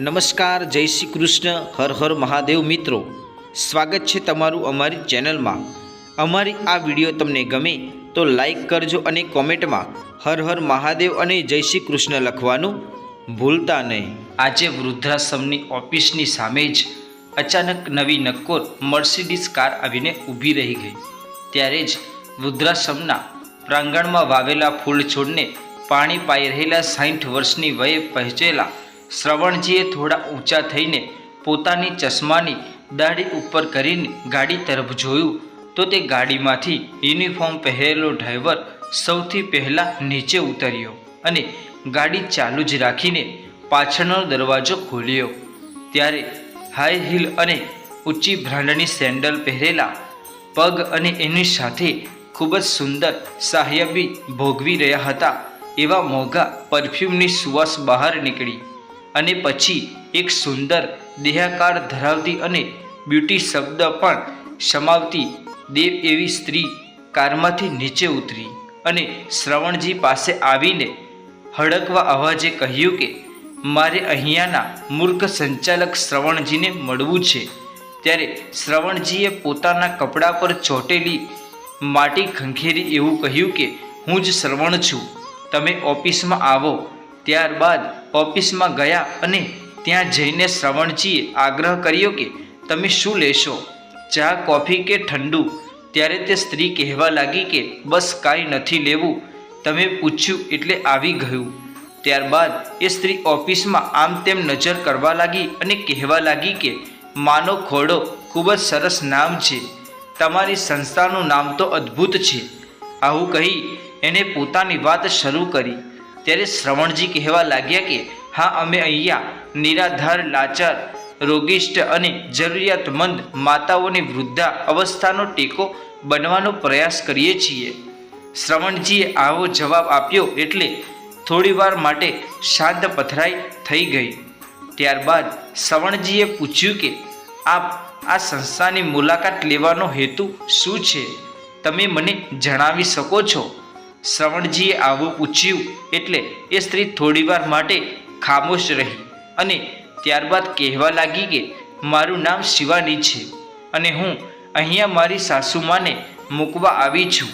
નમસ્કાર, જય શ્રી કૃષ્ણ, હર હર મહાદેવ મિત્રો. સ્વાગત છે તમારું અમારી ચેનલમાં. અમારી આ વીડિયો તમને ગમે તો લાઈક કરજો અને કોમેન્ટમાં હર હર મહાદેવ અને જય શ્રી કૃષ્ણ લખવાનું ભૂલતા નહીં. આજે વૃદ્ધાશ્રમની ઓફિસની સામે જ અચાનક નવી નક્કોર મર્સિડીઝ કાર આવીને ઊભી રહી ગઈ. ત્યારે જ વૃદ્ધાશ્રમના પ્રાંગણમાં વાવેલા ફૂલ છોડને પાણી પાઈ રહેલા સાઠ વર્ષની વયે પહોંચેલા શ્રવણજીએ થોડા ઊંચા થઈને પોતાની ચશ્માની દાઢી ઉપર કરીને ગાડી તરફ જોયું તો તે ગાડીમાંથી યુનિફોર્મ પહેરેલો ડ્રાઈવર સૌથી પહેલાં નીચે ઉતર્યો અને ગાડી ચાલુ જ રાખીને પાછળનો દરવાજો ખોલ્યો. ત્યારે હાઈ હીલ અને ઊંચી બ્રાન્ડની સેન્ડલ પહેરેલા પગ અને એની સાથે ખૂબ જ સુંદર સાહ્યબી ભોગવી રહ્યા હતા એવા મોંઘા પરફ્યુમની સુવાસ બહાર નીકળી. અને પછી એક સુંદર દેહાકાર ધરાવતી અને બ્યુટી શબ્દ પણ સમાવતી દેવ એવી સ્ત્રી કારમાંથી નીચે ઉતરી અને શ્રવણજી પાસે આવીને હડકવા અવાજે કહ્યું કે, મારે અહીંયાના મૂર્ખ સંચાલક શ્રવણજીને મળવું છે. ત્યારે શ્રવણજીએ પોતાના કપડા પર ચોટેલી માટી ખંખેરી એવું કહ્યું કે, હું જ શ્રવણ છું. તમે ઓફિસમાં આવો. ત્યારબાદ ઓફિસમાં ગયા અને ત્યાં જઈને શ્રવણજીએ આગ્રહ કર્યો કે તમે શું લેશો? ચા, કોફી કે ઠંડુ? ત્યારે તે સ્ત્રી કહેવા લાગી કે બસ કાંઈ નથી લેવું. તમે પૂછ્યું એટલે આવી ગયું. ત્યારબાદ એ સ્ત્રી ઓફિસમાં આમ તેમ નજર કરવા લાગી અને કહેવા લાગી કે, માનો ખોડો, ખૂબ જ સરસ નામ છે. તમારી સંસ્થાનું નામ તો અદ્ભુત છે. આવું કહી એને પોતાની વાત શરૂ કરી. ત્યારે શ્રવણજી કહેવા લાગ્યા કે, હા, અમે અહીંયા નિરાધાર, લાચાર, રોગિષ્ટ અને જરૂરિયાતમંદ માતાઓની વૃદ્ધા અવસ્થાનો ટેકો બનવાનો પ્રયાસ કરીએ છીએ. શ્રવણજીએ આવો જવાબ આપ્યો એટલે થોડીવાર માટે શાંત પથરાઈ થઈ ગઈ. ત્યારબાદ શ્રવણજીએ પૂછ્યું કે, આપ આ સંસ્થાની મુલાકાત લેવાનો હેતુ શું છે? તમે મને જણાવી શકો છો? શ્રવણજીએ આવું પૂછ્યું એટલે એ સ્ત્રી થોડીવાર માટે ખામોશ રહી અને ત્યારબાદ કહેવા લાગી કે, મારું નામ શિવાની છે અને હું અહીંયા મારી સાસુમાને મૂકવા આવી છું.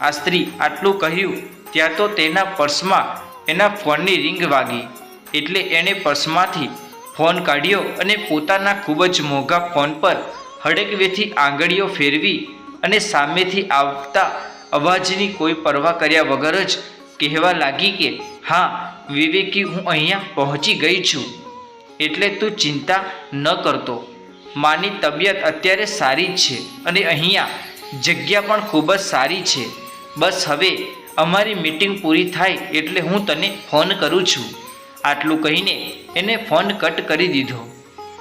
આ સ્ત્રી આટલું કહ્યું, ત્યાં તો તેના પર્સમાં એના ફોનની રિંગ વાગી એટલે એણે પર્સમાંથી ફોન કાઢ્યો અને પોતાના ખૂબ જ મોંઘા ફોન પર હડકવેથી આંગળીઓ ફેરવી અને સામેથી આવતા અવાજની કોઈ પરવા કર્યા વગર જ કહેવા લાગી કે, હા, વિવેકી, હું અહીંયા પહોંચી ગઈ છું. એટલે તું ચિંતા ન કરતો. માની તબિયત અત્યારે સારી જ છે અને અહીંયા જગ્યા પણ ખૂબ જ સારી છે. બસ હવે અમારી મીટિંગ પૂરી થાય એટલે હું તને ફોન કરું છું. આટલું કહીને એને ફોન કટ કરી દીધો.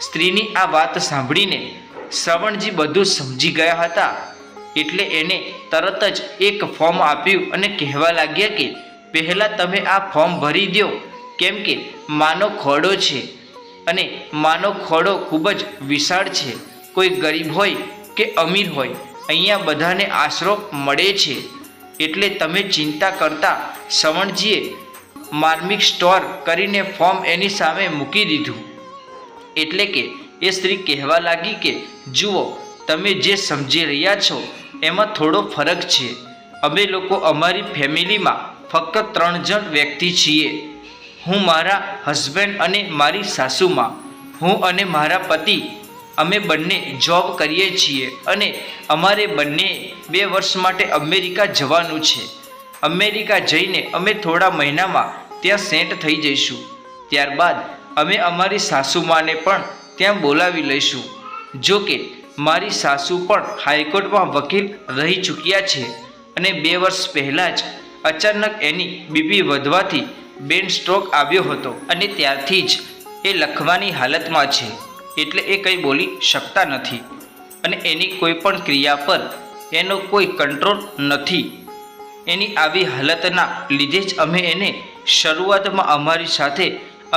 સ્ત્રીની આ વાત સાંભળીને શ્રવણજી બધું સમજી ગયા હતા. એટલે એને તરત જ એક ફોર્મ આપ્યું અને કહેવા લાગ્યા કે, પહેલાં તમે આ ફોર્મ ભરી દો કેમ કે માનો ખોડો છે અને માનો ખોડો ખૂબ જ વિશાળ છે. કોઈ ગરીબ હોય કે અમીર હોય, અહીંયા બધાને આશરો મળે છે. એટલે તમે ચિંતા કરતા શ્રવણજીએ માર્મિક સ્ટોર કરીને ફોર્મ એની સામે મૂકી દીધું. એટલે કે એ સ્ત્રી કહેવા લાગી કે, જુઓ, તમે જે સમજી રહ્યા છો એમાં થોડો ફરક છે. અમે લોકો અમારી ફેમિલીમાં ફક્ત ત્રણ જણ વ્યક્તિ છીએ. હું મારા હસબન્ડ અને મારી સાસુમાં, હું અને મારા પતિ, અમે બંને જોબ કરીએ છીએ અને અમારે બંને બે વર્ષ માટે અમેરિકા જવાનું છે. અમેરિકા જઈને અમે થોડા મહિનામાં ત્યાં સેટ થઈ જઈશું. ત્યારબાદ અમે અમારી સાસુમાને પણ ત્યાં બોલાવી લઈશું. જો કે મારી સાસુ પણ હાઈકોર્ટમાં વકીલ રહી ચૂક્યા છે અને બે વર્ષ પહેલાં જ અચાનક એની બીપી વધવાથી બેન સ્ટ્રોક આવ્યો હતો અને ત્યારથી જ એ લખવાની હાલતમાં છે. એટલે એ કંઈ બોલી શકતા નથી અને એની કોઈ પણ ક્રિયા પર એનો કોઈ કંટ્રોલ નથી. એની આવી હાલતના લીધે જ અમે એને શરૂઆતમાં અમારી સાથે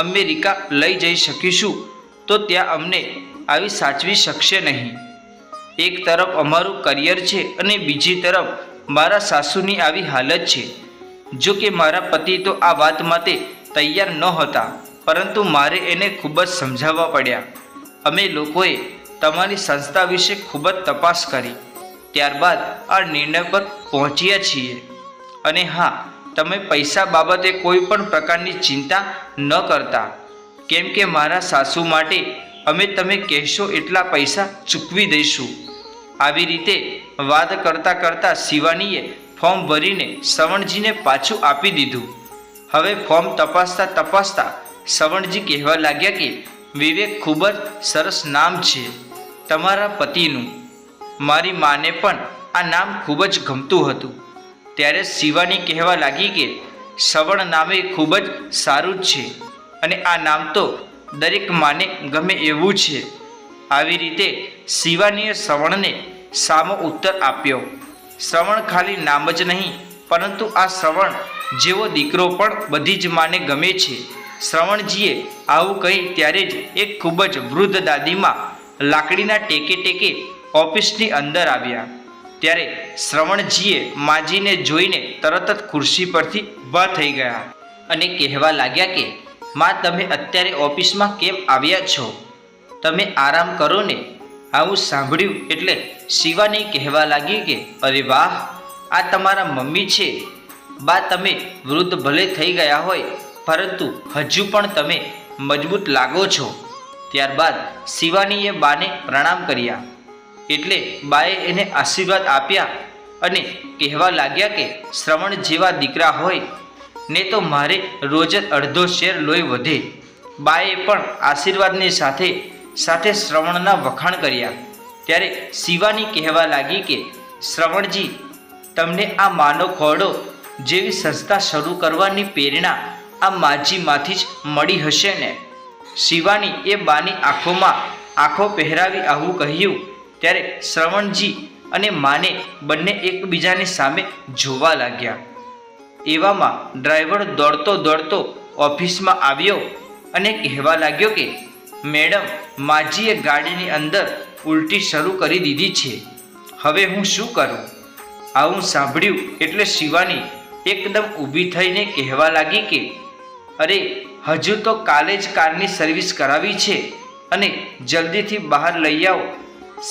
અમેરિકા લઈ જઈ શકીશું તો ત્યાં અમને આવી સાચવી શકશે નહીં. એક તરફ અમારું કરિયર છે અને બીજી તરફ મારા સાસુની આવી હાલત છે. જો કે મારા પતિ તો આ વાત માટે તૈયાર ન હતા, પરંતુ મારે એને ખૂબ જ સમજાવવા પડ્યા. અમે લોકોએ તમારી સંસ્થા વિશે ખૂબ જ તપાસ કરી. ત્યારબાદ આ નિર્ણય પર પહોંચ્યા છીએ. અને હા, તમે પૈસા બાબતે કોઈ પણ પ્રકારની ચિંતા ન કરતા. કેમ કે મારા સાસુ માટે અમે તમે કહેશો એટલા પૈસા ચૂકવી દઈશું. આવી રીતે વાત કરતાં કરતાં શિવાનીએ ફોર્મ ભરીને શ્રવણજીને પાછું આપી દીધું. હવે ફોર્મ તપાસતા તપાસતા શ્રવણજી કહેવા લાગ્યા કે વિવેક ખૂબ જ સરસ નામ છે તમારા પતિનું. મારી માને પણ આ નામ ખૂબ જ ગમતું હતું. ત્યારે શિવાની કહેવા લાગી કે શ્રવણ નામે ખૂબ જ સારું જ છે અને આ નામ તો દરેક માને ગમે એવું છે. આવી રીતે શિવાનીએ શ્રવણને સામો ઉત્તર આપ્યો. શ્રવણ ખાલી નામ જ નહીં, પરંતુ આ શ્રવણ જેવો દીકરો પણ બધી જ માને ગમે છે. શ્રવણજીએ આવું કહી ત્યારે જ એક ખૂબ જ વૃદ્ધ દાદીમાં લાકડીના ટેકે ટેકે ઓફિસની અંદર આવ્યા. ત્યારે શ્રવણજીએ માજીને જોઈને તરત જ ખુરશી પરથી ઊભા થઈ ગયા અને કહેવા લાગ્યા કે માં તમે અત્યારે ઓફિસમાં કેમ આવ્યા છો? તમે આરામ કરો ને? આવું સાંભળ્યું. એટલે શિવાની કહેવા લાગી કે, અરે વાહ, આ તમારા મમ્મી છે. બા, તમે વૃદ્ધ ભલે થઈ ગયા હોય, પરંતુ હજુ પણ તમે મજબૂત લાગો છો. ત્યારબાદ શિવાનીએ બાને પ્રણામ કર્યા. એટલે બાએ એને આશીર્વાદ આપ્યા અને કહેવા લાગ્યા કે, શ્રવણ જેવા દીકરા હોય ને તો મારે રોજ જ અડધો શેર લોહી વધે. બાએ પણ આશીર્વાદની સાથે સાથે શ્રવણના વખાણ કર્યા. ત્યારે શિવાની કહેવા લાગી કે, શ્રવણજી, તમને આ માનો ખોડો જેવી સંસ્થા શરૂ કરવાની પ્રેરણા આ માજીમાંથી જ મળી હશે ને? શિવાની એ બાની આંખોમાં આંખો પહેરાવી આવું કહ્યું. ત્યારે શ્રવણજી અને માને બંને એકબીજાની સામે જોવા લાગ્યા. એવામાં ડ્રાઈવર દોડતો દોડતો ઓફિસમાં આવ્યો અને કહેવા લાગ્યો કે, મેડમ, માજીએ ગાડીની અંદર ઉલટી શરૂ કરી દીધી છે. હવે હું શું કરું? આવું સાંભળ્યું એટલે શિવાની એકદમ ઊભી થઈને કહેવા લાગી કે, અરે, હજુ તો કાલે જ કારની સર્વિસ કરાવી છે અને જલ્દીથી બહાર લઈ આવો.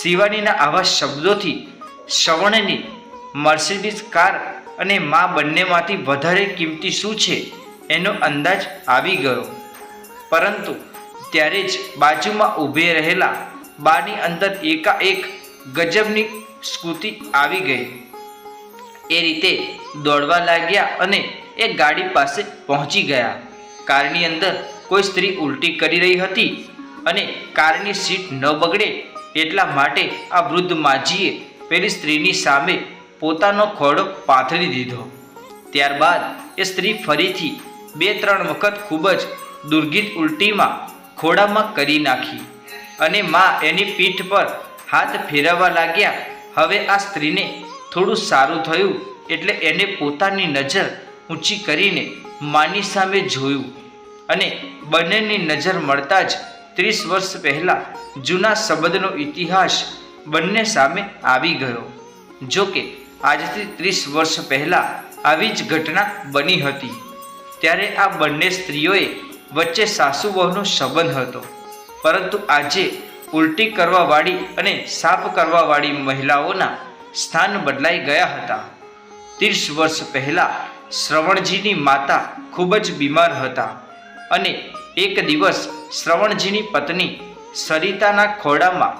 શિવાનીના આવા શબ્દોથી શ્રવણની મર્સિડીઝ કાર અને મા બંનેમાંથી વધારે કિંમતી શું છે એનો અંદાજ આવી ગયો. પરંતુ ત્યારે જ બાજુમાં ઊભે રહેલા બાની અંદર એકાએક ગજબની સ્કૂતિ આવી ગઈ. એ રીતે દોડવા લાગ્યા અને એ ગાડી પાસે પહોંચી ગયા. કારની અંદર કોઈ સ્ત્રી ઉલટી કરી રહી હતી અને કારની સીટ ન બગડે એટલા માટે આ વૃદ્ધ માજીએ પેલી સ્ત્રીની સામે પોતાનો ખોડો પાથરી દીધો. ત્યારબાદ એ સ્ત્રી ફરીથી બે ત્રણ વખત ખૂબ જ દુર્ગીત ઉલટીમાં ખોડામાં કરી નાખી અને માં એની પીઠ પર હાથ ફેરવવા લાગ્યા. હવે આ સ્ત્રીને થોડું સારું થયું એટલે એને પોતાની નજર ઊંચી કરીને માની સામે જોયું અને બંનેની નજર મળતા જ ત્રીસ વર્ષ પહેલાં જૂના શબ્દનો ઇતિહાસ બંને સામે આવી ગયો. જો કે આજથી ત્રીસ વર્ષ પહેલાં આવી જ ઘટના બની હતી. ત્યારે આ બંને સ્ત્રીઓએ વચ્ચે સાસુ વહુનો સંબંધ હતો. પરંતુ આજે ઉલટી કરવાવાળી અને સાફ કરવાવાળી મહિલાઓના સ્થાન બદલાઈ ગયા હતા. ત્રીસ વર્ષ પહેલાં શ્રવણજીની માતા ખૂબ જ બીમાર હતા અને એક દિવસ શ્રવણજીની પત્ની સરિતાના ખોડામાં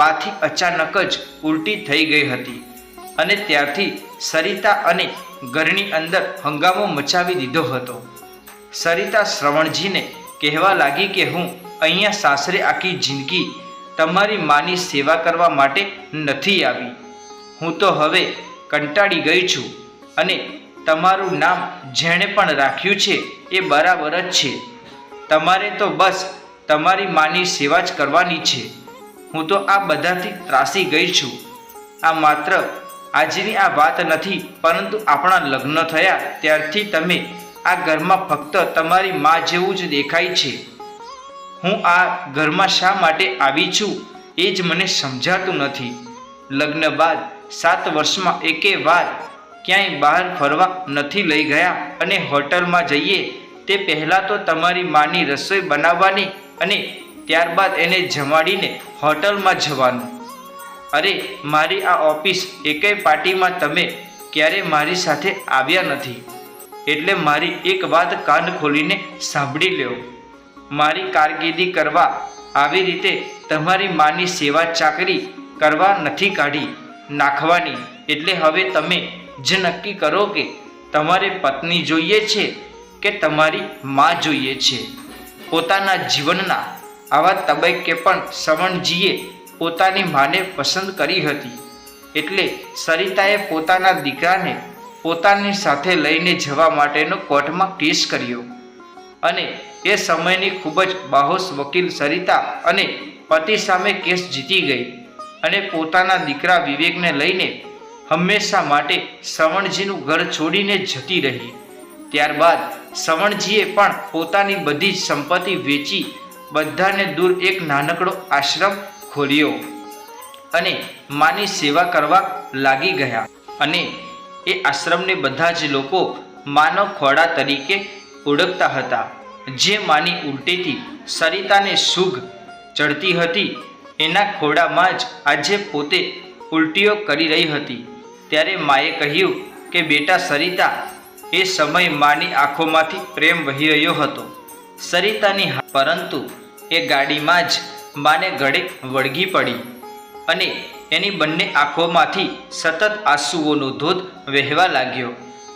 બાથી અચાનક જ ઉલટી થઈ ગઈ હતી. અને ત્યારથી સરિતા અને ઘરની અંદર હંગામો મચાવી દીધો હતો. સરિતા શ્રવણજીને કહેવા લાગી કે હું અહીંયા સાસરે આખી જિંદગી તમારી માની સેવા કરવા માટે નથી આવી. હું તો હવે કંટાળી ગઈ છું અને તમારું નામ જેણે પણ રાખ્યું છે એ બરાબર જ છે. તમારે તો બસ તમારી માની સેવા જ કરવાની છે. હું તો આ બધાથી ત્રાસી ગઈ છું. આ માત્ર આજની આ વાત નથી, પરંતુ આપણા લગ્ન થયા ત્યારથી તમે આ ઘરમાં ફક્ત તમારી મા જેવું જ દેખાય છે. હું આ ઘરમાં શા માટે આવી છું, એ જ મને સમજાતું નથી. લગ્ન બાદ સાત વર્ષમાં એકે વાર ક્યાંય બહાર ફરવા નથી લઈ ગયા અને હોટલમાં જઈએ, તે પહેલાં તો તમારી માની રસોઈ બનાવવાની અને ત્યારબાદ એને જમાડીને હોટલમાં જવાનું. અરે, મારી આ ઓફિસ એકેય પાર્ટીમાં તમે ક્યારે મારી સાથે આવ્યા નથી. એટલે મારી એક વાત કાન ખોલીને સાંભળી લ્યો. મારી કારકિર્દી કરવા આવી રીતે તમારી માની સેવા ચાકરી કરવા નથી કાઢી, નાખવાની. એટલે હવે તમે જે નક્કી કરો કે તમારે પત્ની જોઈએ છે કે તમારી મા જોઈએ છે. પોતાના જીવનના આવા તબક્કે પણ શ્રવણજીએ પોતાની માને પસંદ કરી હતી. એટલે સરિતાએ પોતાના દીકરાને પોતાની સાથે લઈને જવા માટેનો કોર્ટમાં કેસ કર્યો. અને એ સમયની ખૂબ જ બાહોશ વકીલ સરિતા અને પતિ સામે કેસ જીતી ગઈ અને પોતાના દીકરા વિવેકને લઈને હંમેશા માટે શ્રવણજીનું ઘર છોડીને જતી રહી. ત્યારબાદ શ્રવણજીએ પણ પોતાની બધી જ સંપત્તિ વેચી બધાને દૂર એક નાનકડો આશ્રમ ખોલ્યો અને માની સેવા કરવા લાગી ગયા. અને એ આશ્રમને બધા જ લોકો માનવ ખોડા તરીકે ઓળખતા હતા. જે માની ઉલટેથી સરિતાને સુગ ચડતી હતી, એના ખોડામાં જ આજે પોતે ઉલટીઓ કરી રહી હતી. ત્યારે માએ કહ્યું કે, બેટા સરિતા, એ સમય માની આંખોમાંથી પ્રેમ વહી રહ્યો હતો. સરિતાની પરંતુ એ ગાડીમાં જ માને ગળે વળગી પડી અને એની બંને આંખોમાંથી સતત આંસુઓનો ધોધ વહેવા લાગ્યો.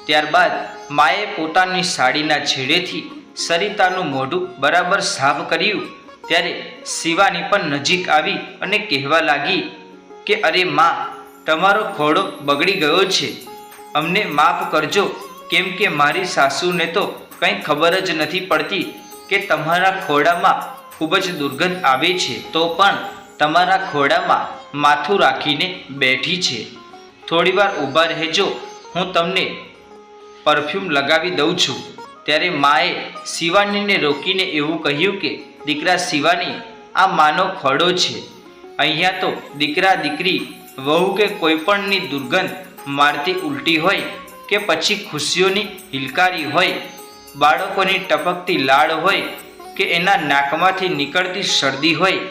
ત્યારબાદ માએ પોતાની સાડીના છેડેથી સરિતાનું મોઢું બરાબર સાફ કર્યું. ત્યારે શિવાની પણ નજીક આવી અને કહેવા લાગી કે, અરે માં, તમારો ખોડો બગડી ગયો છે. અમને માફ કરજો. કેમ કે મારી સાસુને તો કંઈ ખબર જ નથી પડતી કે તમારા ખોડામાં ખૂબ જ દુર્ગંધ આવે છે, તો પણ તમારા ખોડામાં માથું રાખીને બેઠી છે. થોડીવાર ઊભા રહેજો, હું તમને પરફ્યુમ લગાવી દઉં છું. ત્યારે માએ શિવાનીને રોકીને એવું કહ્યું કે, દીકરા શિવાની, આ માનો ખોડો છે. અહીંયા તો દીકરા દીકરી, વહુ કે કોઈપણની દુર્ગંધ મારતી ઉલટી હોય કે પછી ખુશીઓની હિલકારી હોય, બાળકોની ટપકતી લાળ હોય કે એના નાકમાંથી નીકળતી શરદી હોય,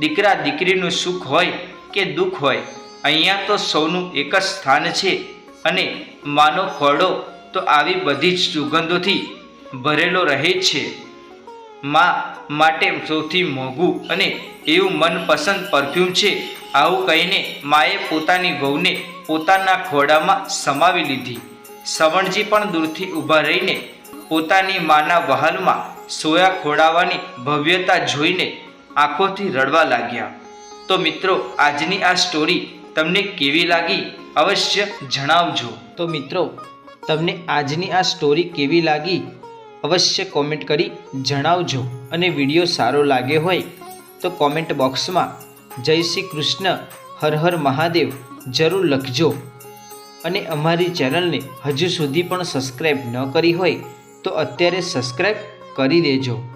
દીકરા દીકરીનું સુખ હોય કે દુઃખ હોય, અહીંયા તો સૌનું એક જ સ્થાન છે અને માનો ખોડો તો આવી બધી જ સુગંધોથી ભરેલો રહે છે. મા માટે સૌથી મોંઘું અને એવું મનપસંદ પરફ્યુમ છે, આવું કહીને માએ પોતાની વહુને પોતાના ખોડામાં સમાવી લીધી. સવણજી પણ દૂરથી ઊભા રહીને પોતાની માના વહાલમાં સોયા ખોડાવાની ભવ્યતા જોઈને આંખોથી રડવા લાગ્યા. તો મિત્રો, આજની આ સ્ટોરી તમને કેવી લાગી? અવશ્ય જણાવજો. તો મિત્રો, તમને આજની આ સ્ટોરી કેવી લાગી? અવશ્ય કોમેન્ટ કરી જણાવજો અને વીડિયો સારો લાગ્યો હોય તો કોમેન્ટ બોક્સમાં જય શ્રી કૃષ્ણ, હર હર મહાદેવ જરૂર લખજો. અને અમારી ચેનલને હજુ સુધી પણ સબસ્ક્રાઈબ ન કરી હોય તો અત્યારે સબસ્ક્રાઈબ કરી દેજો.